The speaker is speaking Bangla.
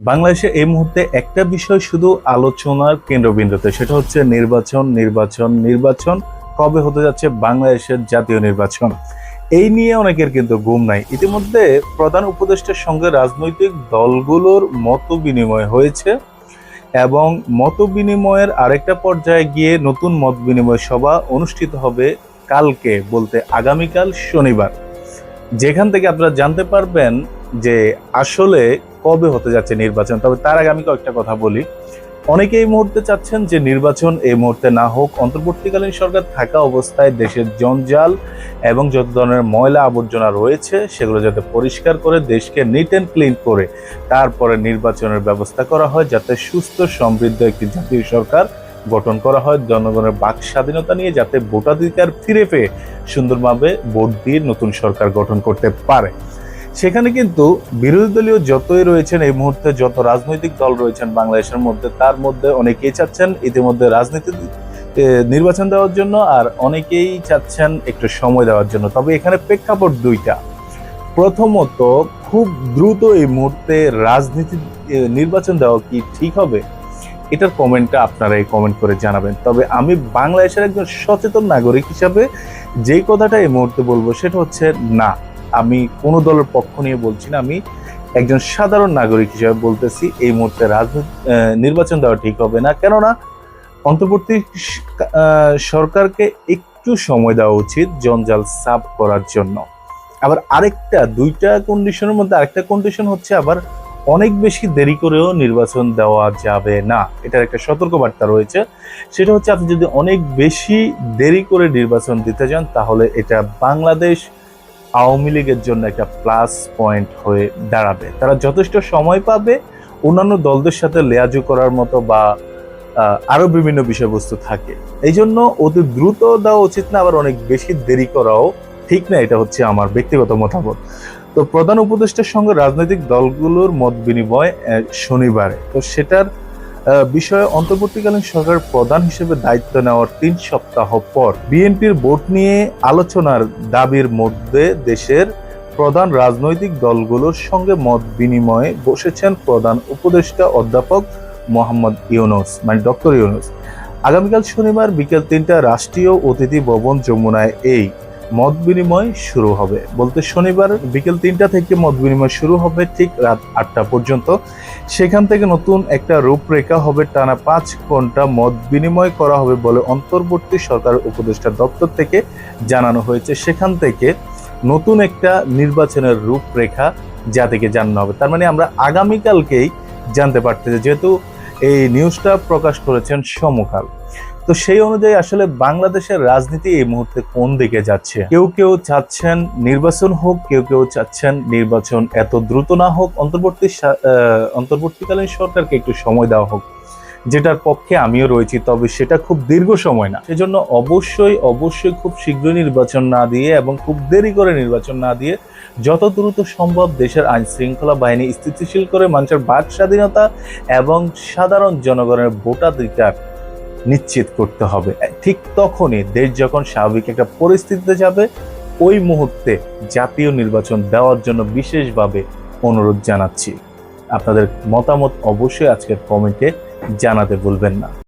বাংলাদেশে এই মুহূর্তে একটা বিষয় শুধু আলোচনার কেন্দ্রবিন্দুতে, সেটা হচ্ছে নির্বাচন নির্বাচন নির্বাচন। কবে হতে যাচ্ছে বাংলাদেশের জাতীয় নির্বাচন? এই নিয়ে অনেকের কিন্তু ঘুম নাই। ইতিমধ্যে প্রধান উপদেষ্টার সঙ্গে রাজনৈতিক দলগুলোর মত বিনিময় হয়েছে এবং মত বিনিময়ের আরেকটা পর্যায়ে গিয়ে নতুন মত বিনিময় সভা অনুষ্ঠিত হবে কালকে বলতে আগামীকাল শনিবার। যেখান থেকে আপনারা জানতে পারবেন যে আসলে কবে হতে যাচ্ছে নির্বাচন? তবে তার আগে আমি কয়েকটা কথা বলি। অনেকে এই মুহূর্তে চাচ্ছেন যে নির্বাচন এই মুহূর্তে না হোক, অন্তর্বর্তীকালীন সরকার থাকা অবস্থায় দেশের জঞ্জাল এবং যত ধরনের ময়লা আবর্জনা রয়েছে, সেগুলো যাতে পরিষ্কার করে, দেশকে নিট অ্যান্ড ক্লিন করে তারপরে নির্বাচনের ব্যবস্থা করা হয়, যাতে সুস্থ, সমৃদ্ধ একটি জাতীয় সরকার গঠন করা হয়, জনগণের বাক স্বাধীনতা নিয়ে, যাতে ভোটাধিকার ফিরে পেয়ে সুন্দরভাবে ভোট দিয়ে নতুন সরকার গঠন করতে পারে। সেখানে কিন্তু বিরোধী দলীয় যতই রয়েছেন, এই মুহূর্তে যত রাজনৈতিক দল রয়েছেন বাংলাদেশের মধ্যে, তার মধ্যে অনেকেই চাচ্ছেন ইতিমধ্যে রাজনীতি নির্বাচন দেওয়ার জন্য, আর অনেকেই চাচ্ছেন একটু সময় দেওয়ার জন্য। তবে এখানে প্রেক্ষাপট দুইটা। প্রথমত, খুব দ্রুত এই মুহূর্তে রাজনীতি নির্বাচন দেওয়া কি ঠিক হবে? এটার কমেন্টটা আপনারা এই কমেন্ট করে জানাবেন। তবে আমি বাংলাদেশের একজন সচেতন নাগরিক হিসাবে যে কথাটা এই মুহূর্তে বলব, সেটা হচ্ছে না। আমি কোনো দলের পক্ষ নিয়ে বলছি না, আমি একজন সাধারণ নাগরিক হিসেবে বলতেছি, এই মুহূর্তে রাজনীতি নির্বাচন দেওয়া ঠিক হবে না। কেননা, অন্তর্বর্তী সরকারকে একটু সময় দেওয়া উচিত জঞ্জাল সাফ করার জন্য। আবার আরেকটা, দুইটা কন্ডিশনের মধ্যে আরেকটা কন্ডিশন হচ্ছে আবার অনেক বেশি দেরি করেও নির্বাচন দেওয়া যাবে না। এটার একটা সতর্কবার্তা রয়েছে। সেটা হচ্ছে আপনি যদি অনেক বেশি দেরি করে নির্বাচন দিতে যান, তাহলে এটা বাংলাদেশ আওয়ামী লীগের জন্য একটা প্লাস পয়েন্ট হয়ে দাঁড়াবে। তারা যথেষ্ট সময় পাবে, অন্যান্য দলদের সাথে লেয়াজু করার মতো বা আরও বিভিন্ন বিষয়বস্তু থাকে। এই জন্য অতি দ্রুত দেওয়া উচিত না, আবার অনেক বেশি দেরি করাও ঠিক না, এটা হচ্ছে আমার ব্যক্তিগত মতামত। তো প্রধান উপদেষ্টার সঙ্গে রাজনৈতিক দলগুলোর মত বিনিময় শনিবারে। তো সেটার বিষয়ে অন্তর্বর্তীকালীন সরকার প্রধান হিসেবে দায়িত্ব নেওয়ার তিন সপ্তাহ পর বিএনপির ভোট নিয়ে আলোচনার দাবির মধ্যে দেশের প্রধান রাজনৈতিক দলগুলোর সঙ্গে মত বিনিময়ে বসেছেন প্রধান উপদেষ্টা অধ্যাপক মোহাম্মদ ইউনুস মানে ডক্টর ইউনুস। আগামীকাল শনিবার বিকেল তিনটা রাষ্ট্রীয় অতিথি ভবন যমুনায় এই মত বিনিময় শুরু হবে। বলতে শনিবার বিকেল তিনটা থেকে মত বিনিময় শুরু হবে ঠিক রাত আটটা পর্যন্ত। সেখান থেকে নতুন একটা রূপরেখা হবে, টানা পাঁচ ঘণ্টা মত বিনিময় করা হবে বলে অন্তর্বর্তী সরকার উপদেষ্টা দপ্তর থেকে জানানো হয়েছে। সেখান থেকে নতুন একটা নির্বাচনের রূপরেখা জাতিকে জানানো হবে। তার মানে আমরা আগামীকালকেই জানতে পারতেছি, যেহেতু এই নিউজটা প্রকাশ করেছেন সমকাল। তো সেই অনুযায়ী আসলে বাংলাদেশের রাজনীতি এই মুহূর্তে কোন দিকে যাচ্ছে? কেউ কেউ চাচ্ছেন নির্বাচন হোক, কেউ কেউ চাচ্ছেন নির্বাচন এত দ্রুত না হোক, অন্তর্বর্তী অন্তর্বর্তীকালীন সরকারকে একটু সময় দেওয়া হোক। যেটার পক্ষে আমিও রয়েছি, তবে সেটা খুব দীর্ঘ সময় না। সেজন্য অবশ্যই অবশ্যই খুব শীঘ্রই নির্বাচন না দিয়ে এবং খুব দেরি করে নির্বাচন না দিয়ে যত দ্রুত সম্ভব দেশের আইন শৃঙ্খলা বাহিনী স্থিতিশীল করে, মানুষের বাক স্বাধীনতা এবং সাধারণ জনগণের ভোটাধিকার নিশ্চিত করতে হবে। ঠিক তখনই দেশ যখন স্বাভাবিক একটা পরিস্থিতিতে যাবে, ওই মুহূর্তে জাতীয় নির্বাচন দেওয়ার জন্য বিশেষভাবে অনুরোধ জানাচ্ছি। আপনাদের মতামত অবশ্যই আজকের কমেন্টে জানাতে ভুলবেন না।